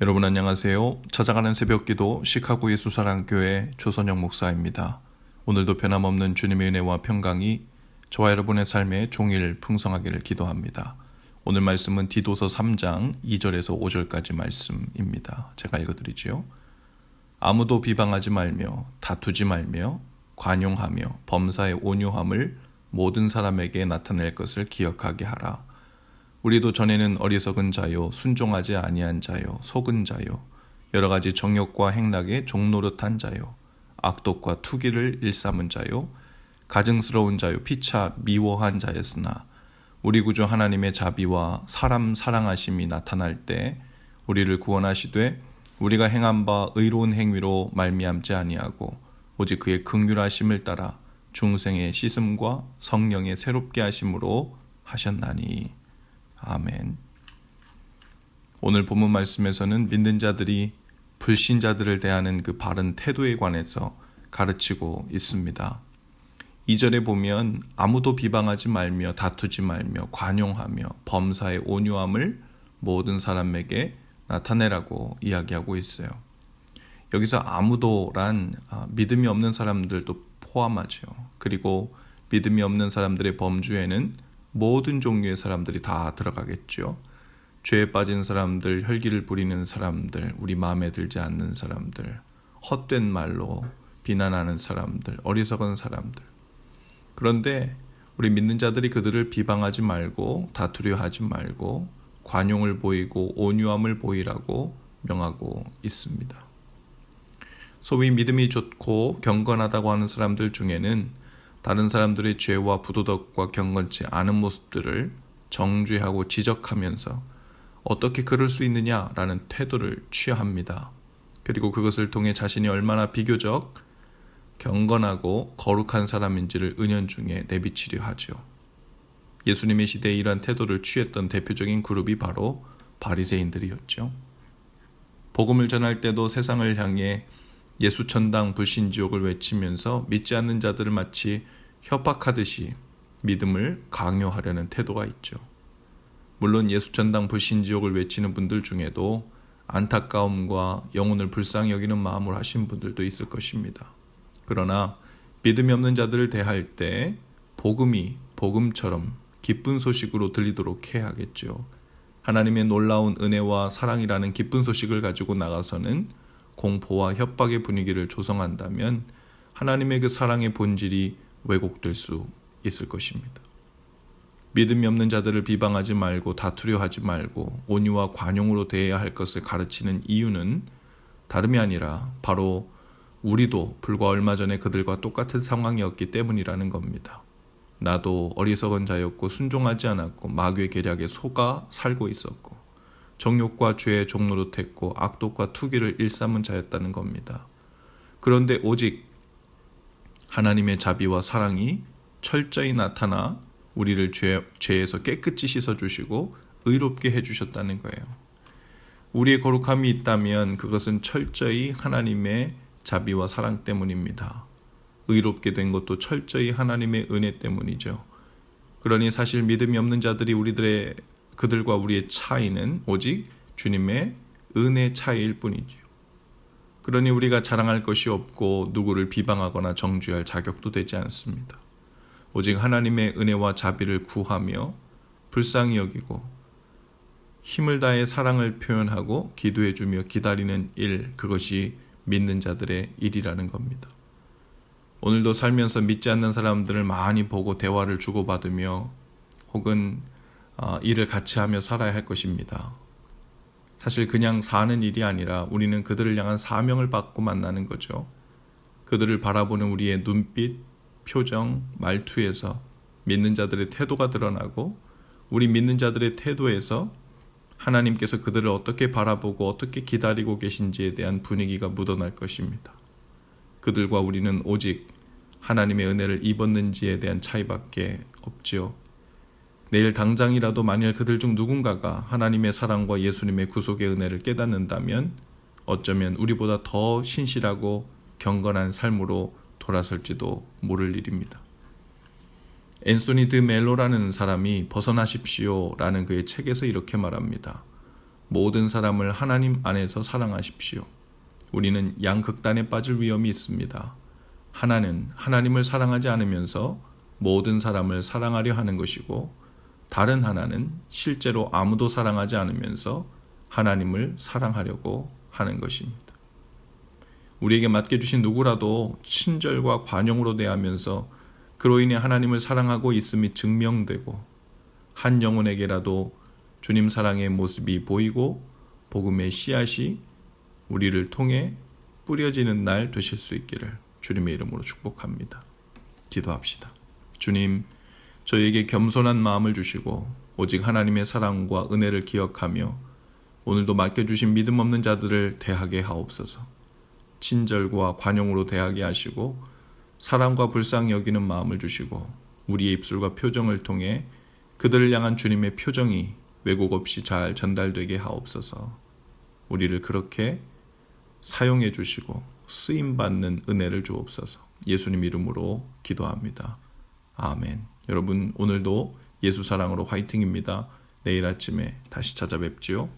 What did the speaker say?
여러분 안녕하세요. 찾아가는 새벽기도 시카고 예수사랑교회 조선영 목사입니다. 오늘도 변함없는 주님의 은혜와 평강이 저와 여러분의 삶에 종일 풍성하기를 기도합니다. 오늘 말씀은 디도서 3장 2절에서 5절까지 말씀입니다. 제가 읽어드리지요. 아무도 비방하지 말며 다투지 말며 관용하며 범사의 온유함을 모든 사람에게 나타낼 것을 기억하게 하라. 우리도 전에는 어리석은 자요 순종하지 아니한 자요 속은 자요 여러 가지 정욕과 행락에 종노릇한 자요 악독과 투기를 일삼은 자요 가증스러운 자요 피차 미워한 자였으나 우리 구주 하나님의 자비와 사람 사랑하심이 나타날 때 우리를 구원하시되 우리가 행한 바 의로운 행위로 말미암지 아니하고 오직 그의 긍휼하심을 따라 중생의 씻음과 성령의 새롭게 하심으로 하셨나니 아멘. 오늘 본문 말씀에서는 믿는 자들이 불신자들을 대하는 그 바른 태도에 관해서 가르치고 있습니다. 2절에 보면 아무도 비방하지 말며 다투지 말며 관용하며 범사의 온유함을 모든 사람에게 나타내라고 이야기하고 있어요. 여기서 아무도란 아, 믿음이 없는 사람들도 포함하죠. 그리고 믿음이 없는 사람들의 범주에는 모든 종류의 사람들이 다 들어가겠죠. 죄에 빠진 사람들, 혈기를 부리는 사람들, 우리 마음에 들지 않는 사람들, 헛된 말로 비난하는 사람들, 어리석은 사람들. 그런데 우리 믿는 자들이 그들을 비방하지 말고 다투려 하지 말고 관용을 보이고 온유함을 보이라고 명하고 있습니다. 소위 믿음이 좋고 경건하다고 하는 사람들 중에는 다른 사람들의 죄와 부도덕과 경건치 않은 모습들을 정죄하고 지적하면서 어떻게 그럴 수 있느냐라는 태도를 취합니다. 그리고 그것을 통해 자신이 얼마나 비교적 경건하고 거룩한 사람인지를 은연중에 내비치려 하죠. 예수님의 시대에 이러한 태도를 취했던 대표적인 그룹이 바로 바리새인들이었죠. 복음을 전할 때도 세상을 향해 예수 천당 불신지옥을 외치면서 믿지 않는 자들을 마치 협박하듯이 믿음을 강요하려는 태도가 있죠. 물론 예수 천당 불신지옥을 외치는 분들 중에도 안타까움과 영혼을 불쌍히 여기는 마음을 하신 분들도 있을 것입니다. 그러나 믿음이 없는 자들을 대할 때 복음이 복음처럼 기쁜 소식으로 들리도록 해야겠죠. 하나님의 놀라운 은혜와 사랑이라는 기쁜 소식을 가지고 나가서는 공포와 협박의 분위기를 조성한다면 하나님의 그 사랑의 본질이 왜곡될 수 있을 것입니다. 믿음이 없는 자들을 비방하지 말고 다투려 하지 말고 온유와 관용으로 대해야 할 것을 가르치는 이유는 다름이 아니라 바로 우리도 불과 얼마 전에 그들과 똑같은 상황이었기 때문이라는 겁니다. 나도 어리석은 자였고 순종하지 않았고 마귀의 계략에 속아 살고 있었고 정욕과 죄의 종노릇했고 악독과 투기를 일삼은 자였다는 겁니다. 그런데 오직 하나님의 자비와 사랑이 철저히 나타나 우리를 죄, 죄에서 깨끗이 씻어주시고 의롭게 해주셨다는 거예요. 우리의 거룩함이 있다면 그것은 철저히 하나님의 자비와 사랑 때문입니다. 의롭게 된 것도 철저히 하나님의 은혜 때문이죠. 그러니 사실 믿음이 없는 자들이 우리들의 그들과 우리의 차이는 오직 주님의 은혜 차이일 뿐이지요. 그러니 우리가 자랑할 것이 없고 누구를 비방하거나 정죄할 자격도 되지 않습니다. 오직 하나님의 은혜와 자비를 구하며 불쌍히 여기고 힘을 다해 사랑을 표현하고 기도해 주며 기다리는 일 그것이 믿는 자들의 일이라는 겁니다. 오늘도 살면서 믿지 않는 사람들을 많이 보고 대화를 주고받으며 혹은 어, 일을 같이 하며 살아야 할 것입니다. 사실 그냥 사는 일이 아니라 우리는 그들을 향한 사명을 받고 만나는 거죠. 그들을 바라보는 우리의 눈빛, 표정, 말투에서 믿는 자들의 태도가 드러나고 우리 믿는 자들의 태도에서 하나님께서 그들을 어떻게 바라보고 어떻게 기다리고 계신지에 대한 분위기가 묻어날 것입니다. 그들과 우리는 오직 하나님의 은혜를 입었는지에 대한 차이밖에 없지요. 내일 당장이라도 만일 그들 중 누군가가 하나님의 사랑과 예수님의 구속의 은혜를 깨닫는다면 어쩌면 우리보다 더 신실하고 경건한 삶으로 돌아설지도 모를 일입니다. 앤소니 드 멜로라는 사람이 벗어나십시오 라는 그의 책에서 이렇게 말합니다. 모든 사람을 하나님 안에서 사랑하십시오. 우리는 양극단에 빠질 위험이 있습니다. 하나는 하나님을 사랑하지 않으면서 모든 사람을 사랑하려 하는 것이고 다른 하나는 실제로 아무도 사랑하지 않으면서 하나님을 사랑하려고 하는 것입니다. 우리에게 맡겨주신 누구라도 친절과 관용으로 대하면서 그로 인해 하나님을 사랑하고 있음이 증명되고 한 영혼에게라도 주님 사랑의 모습이 보이고 복음의 씨앗이 우리를 통해 뿌려지는 날 되실 수 있기를 주님의 이름으로 축복합니다. 기도합시다. 주님, 저희에게 겸손한 마음을 주시고 오직 하나님의 사랑과 은혜를 기억하며 오늘도 맡겨주신 믿음 없는 자들을 대하게 하옵소서. 친절과 관용으로 대하게 하시고 사랑과 불쌍히 여기는 마음을 주시고 우리의 입술과 표정을 통해 그들을 향한 주님의 표정이 왜곡 없이 잘 전달되게 하옵소서. 우리를 그렇게 사용해 주시고 쓰임 받는 은혜를 주옵소서. 예수님 이름으로 기도합니다. 아멘. 여러분 오늘도 예수 사랑으로 화이팅입니다. 내일 아침에 다시 찾아뵙지요.